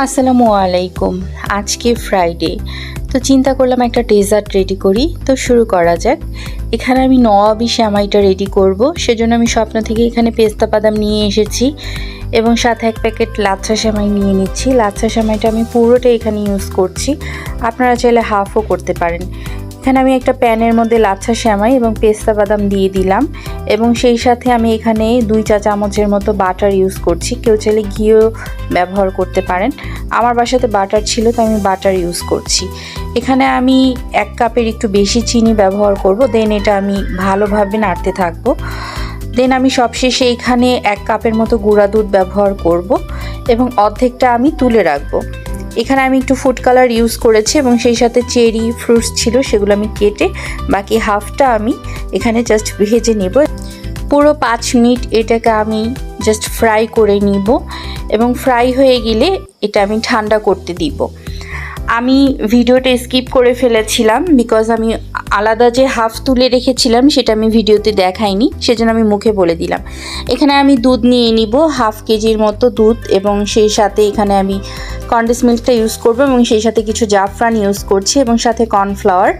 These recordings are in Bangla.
আসসালামু আলাইকুম। আজকে ফ্রাইডে তো চিন্তা করলাম একটা ডেজার্ট রেডি করি। তো শুরু করা যাক। এখানে আমি নবাবি শ্যামাইটা রেডি করব। সেজন্য আমি স্বপ্ন থেকে এখানে পেস্তা বাদাম নিয়ে এসেছি এবং সাথে এক প্যাকেট লাচ্ছা শ্যামাই নিয়ে নিচ্ছি। লাচ্ছা শ্যামাইটা আমি পুরোটা এখানে ইউজ করছি। আপনারা চাইলে হাফও করতে পারেন। এখানে আমি একটা প্যানের মধ্যে লাচ্ছা শ্যামাই এবং পেস্তা বাদাম দিয়ে দিলাম এবং সেই সাথে আমি এখানে দুই চা চামচের মতো বাটার ইউজ করছি। কেউ চাইলে ঘিও ব্যবহার করতে পারেন। আমার বাসাতে বাটার ছিল, তো আমি বাটার ইউজ করছি। এখানে আমি এক কাপের একটু বেশি চিনি ব্যবহার করব, দেন এটা আমি ভালোভাবে নাড়তে থাকব। দেন আমি সবশেষে এখানে এক কাপের মতো গুঁড়া দুধ ব্যবহার করব এবং অর্ধেকটা আমি তুলে রাখব। এখানে আমি একটু ফুড কালার ইউজ করেছি এবং সেই সাথে চেরি ফ্রুটস ছিল, সেগুলো আমি কেটে বাকি হাফটা আমি এখানে জাস্ট ভেজে নেব। পুরো পাঁচ মিনিট এটাকে আমি জাস্ট ফ্রাই করে নিব এবং ফ্রাই হয়ে গেলে এটা আমি ঠান্ডা করতে দিব। আমি ভিডিওটা স্কিপ করে ফেলেছিলাম বিকজ আমি আলাদা যে হাফ তুলে রেখেছিলাম, সেটা আমি ভিডিওতে দেখাইনি, সেজন্য আমি মুখে বলে দিলাম। এখানে আমি দুধ নিয়ে নিব, হাফ কেজির মতো দুধ, এবং সেই সাথে এখানে আমি কন্ডেন্স মিল্কটা ইউজ করব, এবং সেই সাথে কিছু জাফরান ইউজ করছি, এবং সাথে কর্নফ্লাওয়ার।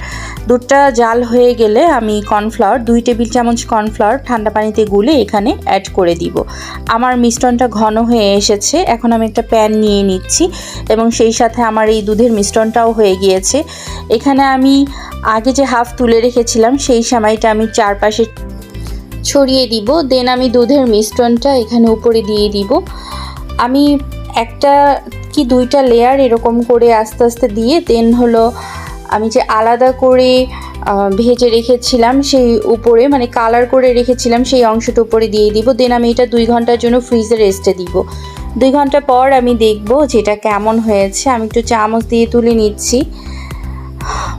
দুধটা জাল হয়ে গেলে আমি কর্নফ্লাওয়ার, দুই টেবিল চামচ কর্নফ্লাওয়ার ঠান্ডা পানিতে গুলে এখানে অ্যাড করে দিব। আমার মিশ্রণটা ঘন হয়ে এসেছে, এখন আমি একটা প্যান নিয়ে নিচ্ছি, এবং সেই সাথে আমার এই দুধের মিশ্রণটাও হয়ে গিয়েছে। এখানে আমি আগে যে হাফ তুলে রেখেছিলাম, সেই সময়টা আমি চারপাশে ছড়িয়ে দিব। দেন আমি দুধের মিশ্রণটা এখানে উপরে দিয়ে দিব। আমি একটা কি দুইটা লেয়ার এরকম করে আস্তে আস্তে দিয়ে দেন হলো আমি যে আলাদা করে ভেজে রেখেছিলাম, সেই উপরে মানে কালার করে রেখেছিলাম, সেই অংশটা উপরে দিয়ে দিব। দেন আমি এটা দুই ঘণ্টার জন্য ফ্রিজে রেস্টে দিব। দুই ঘণ্টা পর আমি দেখব যে এটা কেমন হয়েছে। আমি একটু চামচ দিয়ে তুলে নিচ্ছি।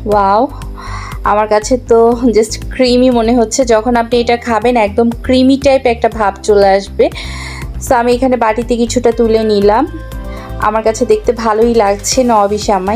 ওয়াও আমার কাছে তো জাস্ট ক্রিমি মনে হচ্ছে। যখন আপনি এটা খাবেন, একদম ক্রিমি টাইপ একটা ভাব চলে আসবে। সো আমি এখানে বাটিতে কিছুটা তুলে নিলাম। আমার কাছে দেখতে ভালোই লাগছে নবি শ্যামাই